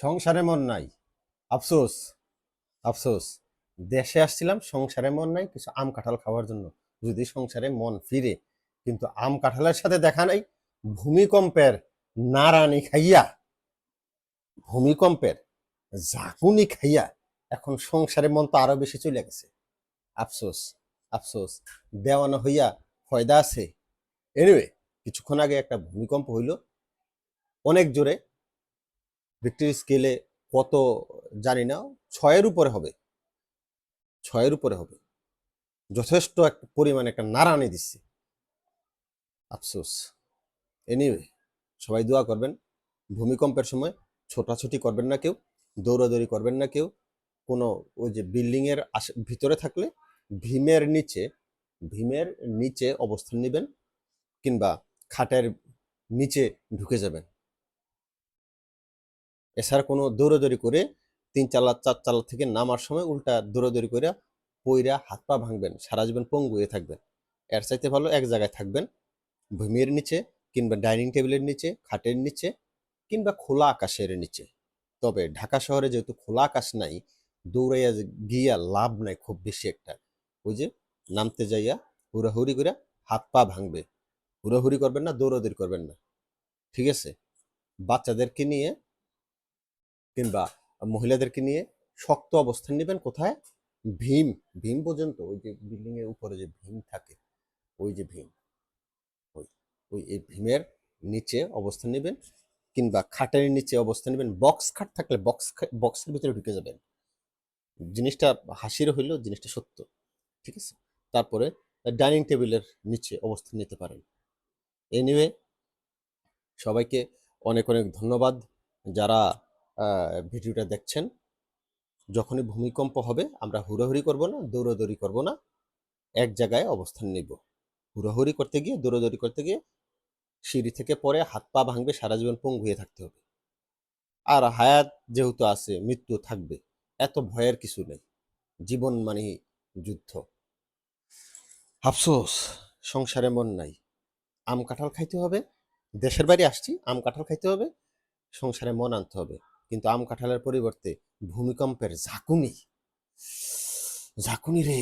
সংসারে মন নাই। আফসোস আফসোস। দেশে আসছিলাম, সংসারে মন নাই, কিছু আম কাঁঠাল খাওয়ার জন্য। যদি সংসারে মন ফিরে, কিন্তু আম কাঁঠালের সাথে দেখা নাই, ভূমিকম্পের নারানি খাইয়া, ভূমিকম্পের ঝাঁকুনি খাইয়া, এখন সংসারে মন তো আরও বেশি চলে গেছে। আফসোস আফসোস। দেওয়ানো হইয়া ফয়দা আছে। এনিওয়ে কিছুক্ষণ আগে একটা ভূমিকম্প হইল। অনেক জোরে ভিক্টরি স্কেলে কত জানি না, ছয়ের উপরে হবে। ছয়ের উপরে হবে। যথেষ্ট এক পরিমাণে একটা নাড়ানি দিচ্ছে। আফসোস। এনিওয়ে সবাই দোয়া করবেন। ভূমিকম্পের সময় ছোটাছুটি করবেন না কেউ, দৌড়াদৌড়ি করবেন না কেউ। কোনো ওই যে বিল্ডিংয়ের আশে- ভিতরে থাকলে ভীমের নিচে ভীমের নিচে অবস্থান নেবেন কিংবা খাটের নিচে ঢুকে যাবেন। এছাড়া কোনো দৌড়াদৌড়ি করে তিন চালা, চার চালা থেকে নামার সময় উল্টা দৌড়াদৌড়ি করে পইরা হাত পা ভাঙবেন, সারা জীবন পঙ্গু হয়ে থাকবেন। এর চাইতে ভালো এক জায়গায় থাকবেন, ভূমির নিচে কিংবা ডাইনিং টেবিলের নিচে, খাটের নিচে কিংবা খোলা আকাশের নিচে। তবে ঢাকা শহরে যেহেতু খোলা আকাশ নাই, দৌড়াইয়া গিয়া লাভ নাই খুব বেশি একটা। ওই যে নামতে যাইয়া হুড়াহুড়ি করে হাত পা ভাঙবে। হুড়াহুড়ি করবেন না, দৌড়াদৌড়ি করবেন না। ঠিক আছে? বাচ্চাদেরকে নিয়ে কিংবা মহিলাদেরকে নিয়ে শক্ত অবস্থান নেবেন। কোথায়? ভীম ভীম পর্যন্ত। ওই যে বিল্ডিং এর উপরে যে ভীম থাকে, ওই যে ভীম। ওই ওই, এই ভীমের নিচে অবস্থান নেবেন কিংবা খাটের নিচে অবস্থান নেবেন। বক্স খাট থাকলে বক্স বক্সের ভিতরে ঢুকে যাবেন। জিনিসটা হাসির হইলেও জিনিসটা সত্য, ঠিক আছে? তারপরে ডাইনিং টেবিলের নিচে অবস্থান নিতে পারেন। এনিওয়ে সবাইকে অনেক অনেক ধন্যবাদ। যারা ভিডিওটা দেখছেন, যখনই ভূমিকম্প হবে, আমরা হুড়োহুড়ি করব না, দৌড়াদৌড়ি করব না, এক জায়গায় অবস্থান নেব। হুড়োহুড়ি করতে গিয়ে, দৌড়াদৌড়ি করতে গিয়ে সিঁড়ি থেকে পরে হাত পা ভাঙবে, সারা জীবন পঙ্গু হয়ে থাকতে হবে। আর হায়াত যেহেতু আছে, মৃত্যু থাকবে, এত ভয়ের কিছু নেই। জীবন মানে যুদ্ধ। আফসোস, সংসারে মন নাই। আম কাঁঠাল খাইতে হবে, দেশের বাড়ি আসছি, আম কাঁঠাল খাইতে হবে, সংসারে মন আনতে হবে। কিন্তু আম কাঁঠালের পরিবর্তে ভূমিকম্পের ঝাঁকুনি। ঝাঁকুনি রে।